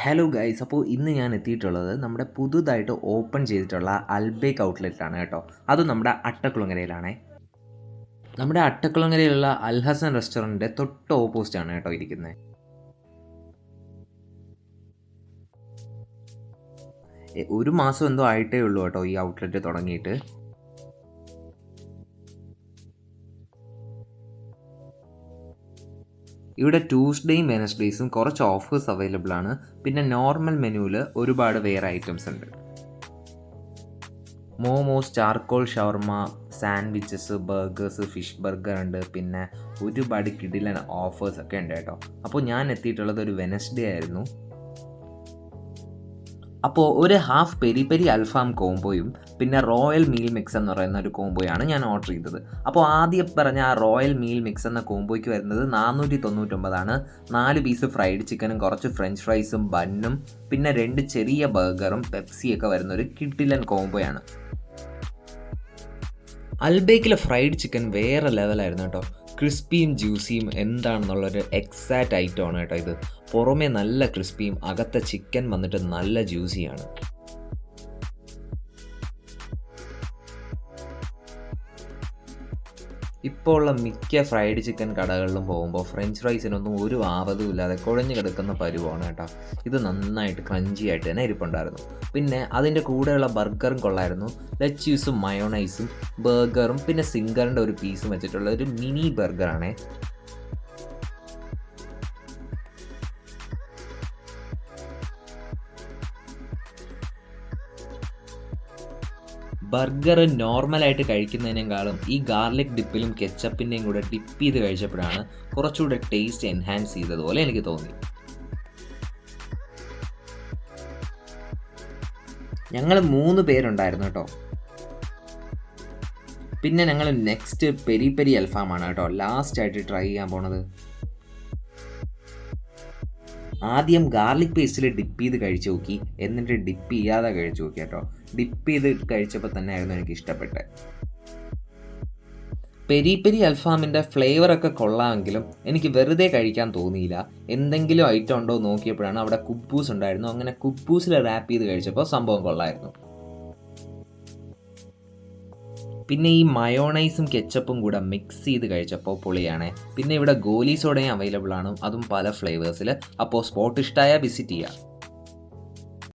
Hello guys അപ്പോൾ ഇന്ന് ഞാൻ എത്തിയിട്ടുള്ളത് നമ്മുടെ പുതുതായിട്ട് ഓപ്പൺ ചെയ്തിട്ടുള്ള അൽബേക്ക് ഔട്ട്ലെറ്റാണ് കേട്ടോ. അത് നമ്മുടെ അട്ടക്കുളങ്ങരയിലാണേ. നമ്മുടെ അട്ടക്കുളങ്ങരയിലുള്ള അൽഹസൻ റെസ്റ്റോറന്റിന്റെ തൊട്ട് ഓപ്പോസിറ്റ് ആണ് കേട്ടോ ഇരിക്കുന്നത് ഒരു മാസം എന്തോ ആയിട്ടേ ഉള്ളൂ കേട്ടോ ഈ ഔട്ട്ലെറ്റ് തുടങ്ങിയിട്ട്. ഇവിടെ ട്യൂസ്ഡേയും വെനസ്ഡേയ്സും കുറച്ച് ഓഫേഴ്സ് അവൈലബിൾ ആണ്. പിന്നെ നോർമൽ മെനുവിൽ ഒരുപാട് വേറെ ഐറ്റംസ് ഉണ്ട്. Momos charcoal shawarma sandwiches burgers fish burger ഉണ്ട്. പിന്നെ ഒരുപാട് കിടിലൻ ഓഫേഴ്സ് ഒക്കെ ഉണ്ട് കേട്ടോ. അപ്പോൾ ഞാൻ എത്തിയിട്ടുള്ളത് ഒരു വെനസ്ഡേ ആയിരുന്നു. അപ്പോൾ ഒരു ഹാഫ് പെരി പെരി അൽഫാം കോംബോയും പിന്നെ റോയൽ മീൽ മിക്സ് എന്ന് പറയുന്ന ഒരു കോംബോയാണ് ഞാൻ ഓർഡർ ചെയ്തത്. അപ്പോൾ ആദ്യം പറഞ്ഞ ആ റോയൽ മീൽ മിക്സ് എന്ന കോംബോയ്ക്ക് വരുന്നത് നാനൂറ്റി തൊണ്ണൂറ്റൊമ്പതാണ് നാല് പീസ് ഫ്രൈഡ് ചിക്കനും കുറച്ച് ഫ്രഞ്ച് ഫ്രൈസും ബണ്ണും പിന്നെ രണ്ട് ചെറിയ ബർഗറും പെപ്സിയൊക്കെ വരുന്ന ഒരു കിട്ടിലൻ കോംബോയാണ്. അൽബേക്കിലെ ഫ്രൈഡ് ചിക്കൻ വേറെ ലെവലായിരുന്നു കേട്ടോ. ക്രിസ്പിയും ജ്യൂസിയും എന്താണെന്നുള്ളൊരു എക്സാക്റ്റ് ഐറ്റമാണ് കേട്ടോ ഇത്. പുറമേ നല്ല ക്രിസ്പിയും അകത്തെ ചിക്കൻ വന്നിട്ട് നല്ല ജ്യൂസിയാണ് ഇപ്പോൾ ഉള്ള മിക്ക ഫ്രൈഡ് ചിക്കൻ കടകളിലും പോകുമ്പോൾ ഫ്രഞ്ച് ഫ്രൈസിനൊന്നും ഒരു ആവതും ഇല്ലാതെ കുഴഞ്ഞു കിടക്കുന്ന പരുവാണ് കേട്ടോ. ഇത് നന്നായിട്ട് ക്രഞ്ചി ആയിട്ട് തന്നെ ഇരിപ്പുണ്ടായിരുന്നു. പിന്നെ അതിന്റെ കൂടെയുള്ള ബർഗറും കൊള്ളായിരുന്നു. ലച്ചീസും മയോണൈസും ബർഗറും പിന്നെ സിംഗറിന്റെ ഒരു പീസും വെച്ചിട്ടുള്ള ഒരു മിനി ബർഗറാണേ ബർഗർ നോർമലായിട്ട് കഴിക്കുന്നതിനേക്കാളും ഈ ഗാർലിക് ഡിപ്പിലും കെച്ചപ്പിന്റെയും കൂടെ ഡിപ്പ് ചെയ്ത് കഴിച്ചപ്പോഴാണ് കുറച്ചുകൂടെ ടേസ്റ്റ് എൻഹാൻസ് ചെയ്തതുപോലെ എനിക്ക് തോന്നി. ഞങ്ങൾ മൂന്ന് പേരുണ്ടായിരുന്നു കേട്ടോ. പിന്നെ ഞങ്ങൾ നെക്സ്റ്റ് പെരി പെരി അൽഫാമാണ് കേട്ടോ. ലാസ്റ്റ് ആയിട്ട് ട്രൈ ചെയ്യാൻ പോണത്. ആദ്യം ഗാർലിക് പേസ്റ്റിൽ ഡിപ്പ് ചെയ്ത് കഴിച്ചു നോക്കി. എന്നിട്ട് ഡിപ്പ് ചെയ്യാതെ കഴിച്ചു നോക്കി കേട്ടോ. ഡിപ്പ് ചെയ്ത് കഴിച്ചപ്പോൾ തന്നെ ആയിരുന്നു എനിക്ക് ഇഷ്ടപ്പെട്ടത്. പെരി പെരി അൽഫാമിന്റെ ഫ്ലേവറൊക്കെ കൊള്ളാമെങ്കിലും എനിക്ക് വെറുതെ കഴിക്കാൻ തോന്നിയില്ല. എന്തെങ്കിലും ഐറ്റം ഉണ്ടോ നോക്കിയപ്പോഴാണ് അവിടെ കുബ്ബൂസ് ഉണ്ടായിരുന്നു. അങ്ങനെ കുബ്ബൂസിൽ റാപ്പ് ചെയ്ത് കഴിച്ചപ്പോൾ സംഭവം കൊള്ളായിരുന്നു. പിന്നെ ഈ മയോണൈസും കെച്ചപ്പും കൂടെ മിക്സ് ചെയ്ത് കഴിച്ചപ്പോൾ പൊളിയാണ്. പിന്നെ ഇവിടെ ഗോലി സോഡയും അവൈലബിൾ ആണ്. അതും പല ഫ്ലേവേഴ്സിൽ അപ്പോൾ സ്പോട്ട് ഇഷ്ടമായ വിസിറ്റ് ചെയ്യുക